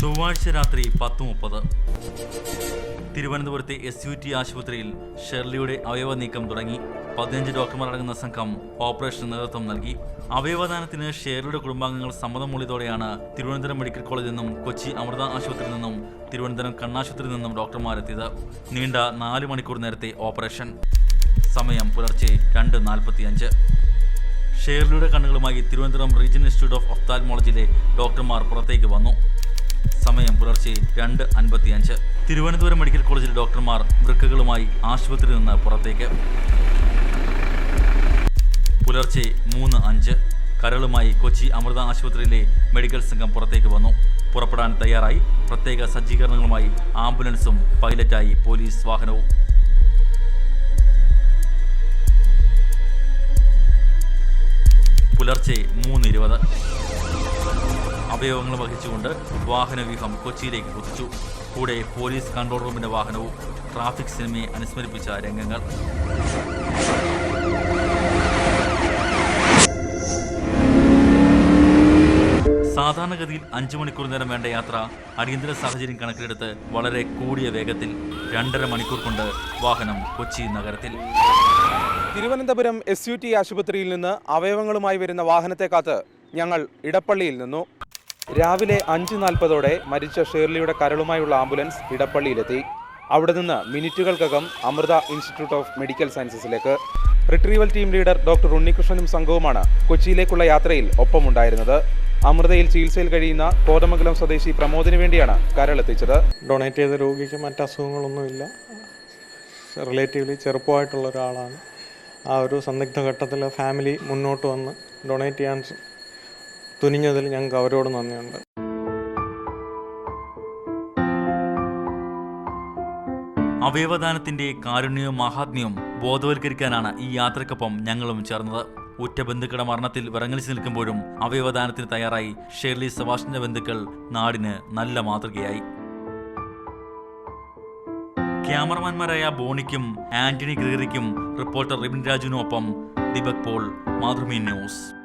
ചൊവ്വാഴ്ച രാത്രി പത്ത് മുപ്പത് തിരുവനന്തപുരത്തെ എസ് യു ടി ആശുപത്രിയിൽ ഷെർലിയുടെ അവയവ നീക്കം തുടങ്ങി. പതിനഞ്ച് ഡോക്ടർമാർ അടങ്ങുന്ന സംഘം ഓപ്പറേഷൻ നേതൃത്വം നൽകി. അവയവദാനത്തിന് ഷെർലിയുടെ കുടുംബാംഗങ്ങൾ സമ്മതം തിരുവനന്തപുരം മെഡിക്കൽ കോളേജിൽ നിന്നും കൊച്ചി അമൃത ആശുപത്രിയിൽ നിന്നും തിരുവനന്തപുരം കണ്ണാശുപത്രിയിൽ നിന്നും ഡോക്ടർമാരെത്തിയത് നീണ്ട നാല് മണിക്കൂർ നേരത്തെ ഓപ്പറേഷൻ. സമയം പുലർച്ചെ രണ്ട് നാൽപ്പത്തിയഞ്ച്. ഷേർലിയുടെ കണ്ണുകളുമായി തിരുവനന്തപുരം റീജിയണൽ ഇൻസ്റ്റിറ്റ്യൂട്ട് ഓഫ് ഒഫ്താൽമോളജിയിലെ ഡോക്ടർമാർ പുറത്തേക്ക് വന്നു. സമയം പുലർച്ചെ രണ്ട് അൻപത്തിയഞ്ച്. തിരുവനന്തപുരം മെഡിക്കൽ കോളേജിലെ ഡോക്ടർമാർ വൃക്കകളുമായി ആശുപത്രിയിൽ നിന്ന് പുറത്തേക്ക്. പുലർച്ചെ മൂന്ന് അഞ്ച്. കരളുമായി കൊച്ചി അമൃത ആശുപത്രിയിലെ മെഡിക്കൽ സംഘം പുറത്തേക്ക് വന്നു. പുറപ്പെടാൻ തയ്യാറായി. പ്രത്യേക സജ്ജീകരണങ്ങളുമായി ആംബുലൻസും പൈലറ്റായി പോലീസ് വാഹനവും. പുലർച്ചെ മൂന്ന് ഇരുപത്. അവയവങ്ങൾ വഹിച്ചുകൊണ്ട് വാഹനവ്യൂഹം കൊച്ചിയിലേക്ക് കുതിച്ചു. കൂടെ പോലീസ് കൺട്രോൾ റൂമിന്റെ വാഹനവും ട്രാഫിക് സിനിമയെ അനുസ്മരിപ്പിച്ച രംഗങ്ങൾ. സാധാരണഗതിയിൽ അഞ്ചു മണിക്കൂർ നേരം വേണ്ട യാത്ര അടിയന്തര സാഹചര്യം കണക്കിലെടുത്ത് വളരെ കൂടിയ വേഗത്തിൽ രണ്ടര മണിക്കൂർ കൊണ്ട് വാഹനം കൊച്ചി നഗരത്തിൽ. തിരുവനന്തപുരം എസ് യു ടി ആശുപത്രിയിൽ നിന്ന് അവയവങ്ങളുമായി വരുന്ന വാഹനത്തെ കാത്ത് ഞങ്ങൾ ഇടപ്പള്ളിയിൽ നിന്നു. രാവിലെ അഞ്ച് നാൽപ്പതോടെ മരിച്ച ഷേർലിയുടെ കരളുമായുള്ള ആംബുലൻസ് ഇടപ്പള്ളിയിലെത്തി. അവിടെ നിന്ന് മിനിറ്റുകൾക്കകം അമൃത ഇൻസ്റ്റിറ്റ്യൂട്ട് ഓഫ് മെഡിക്കൽ സയൻസസിലേക്ക്. റിട്രീവൽ ടീം ലീഡർ ഡോക്ടർ ഉണ്ണികൃഷ്ണനും സംഘവുമാണ് കൊച്ചിയിലേക്കുള്ള യാത്രയിൽ ഒപ്പമുണ്ടായിരുന്നത്. അമൃതയിൽ ചികിത്സയിൽ കഴിയുന്ന കോതമംഗലം സ്വദേശി പ്രമോദിന് വേണ്ടിയാണ് കരളെത്തിച്ചത്. ഡൊണേറ്റ് ചെയ്ത രോഗിക്ക് മറ്റ് അസുഖങ്ങളൊന്നുമില്ല റിലേറ്റീവ്ലി ചെറുപ്പമായിട്ടുള്ള ഒരാളാണ്. ആ ഒരു സന്ദിഗ്ധ ഘട്ടത്തിൽ ഫാമിലി മുന്നോട്ട് വന്ന് ഡൊണേറ്റ് ചെയ്യാൻ തുനിഞ്ഞതിൽ ഞങ്ങൾക്ക് അവരോട് നന്ദിയുണ്ട്. അവയവദാനത്തിന്റെ കാരുണ്യവും മഹാത്മ്യവും ബോധവൽക്കരിക്കാനാണ് ഈ യാത്രക്കൊപ്പം ഞങ്ങളും ചേർന്നത്. ഉറ്റ ബന്ധുക്കളുടെ മരണത്തിൽ വിറങ്ങലിച്ചു നിൽക്കുമ്പോഴും അവയവദാനത്തിന് തയ്യാറായി ഷേർലി സബാഷിന്റെ ബന്ധുക്കൾ നാടിന് നല്ല മാതൃകയായി. ക്യാമറമാൻമാരായ ബോണിക്കും ആന്റണി ഗ്രിഗറിക്കും റിപ്പോർട്ടർ റിബിൻ രാജുവിനും ഒപ്പം ദീപക് പോൾ മാതൃഭൂമി ന്യൂസ്.